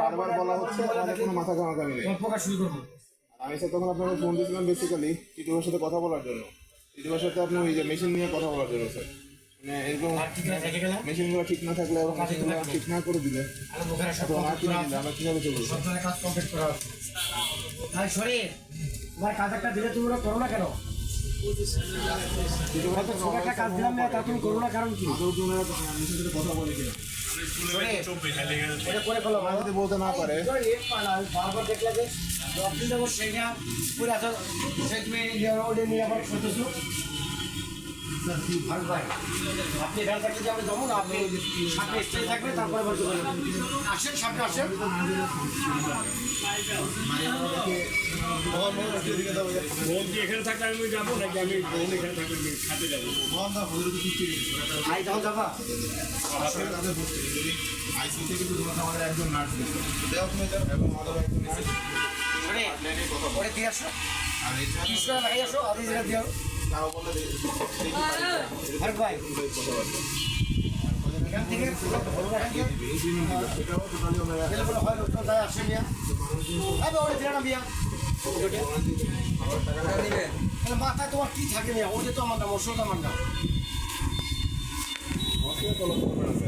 বারবার বলা হচ্ছে আমাদের কোনো মাথা কামাকামি নেই। শুরু করব। আমি স্যার তখন আপনাকে ফোন দিয়েছিলাম বেসিক্যালি টিটুবার সাথে কথা বলার জন্য। টিটুবার সাথে আপনি ওই যে মেশিন নিয়ে কথা বলার জন্য স্যার। মানে এরকম আর মেশিনগুলো ঠিক না থাকলে এবং মেশিনগুলো ঠিক না করে দিলে আর তো complete কিনে দিলে আমরা কীভাবে চলবো? কাজ কমপ্লিট করা তাই শরীর তোমার কাজ একটা দিলে তুমি ওরা করো না কেন? একটা কাজ দিলাম না তা তুমি করো না কারণ কি কথা বলে কিনা বলতে না পারে বারবার দেখলে যে পুরো এত সেই তুমি ভাই আপনি এখানে থাকলে যাব না আপনি সামনে স্টেজ থাকবে তারপরে বলতে পারবেন আসেন সামনে আসেন। এখানে থাকলে আমি যাব নাকি? আমি এখানে থাকলে খাতে যাব। আই তখন যাবা? আইসিউ থেকে আমাদের একজন নার্স দেওয়া যাও এবং একজন ওরে ওরে দিয়ে আসো। আর লাগাই আসো আদি দিয়ে তাও বলে মাথায় তোমার কি থাকে মিয়া ওটা তো আমার নাম আমার নাম না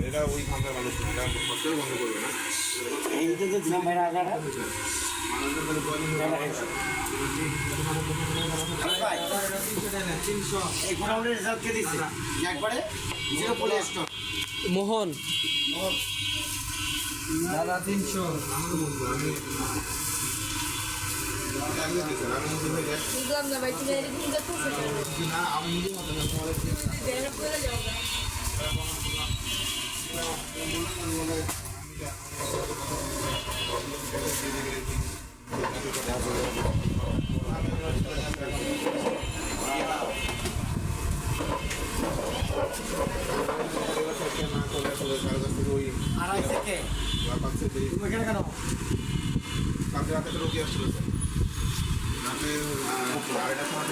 এটা ওই মানুষ না যে যে ভাই এই গোডাউনের রেজাল্ট কে দিচ্ছে একবারে জিরো পলি স্টক মোহন দাদা তিনশো আমার নিজে আমি বুঝলাম না ভাই তুমি না আমি নিজে মতো আড়াই থেকে তুমি এখানে কেন কালকে রাতে রোগী আসছিল রাতে আড়াইটার সময়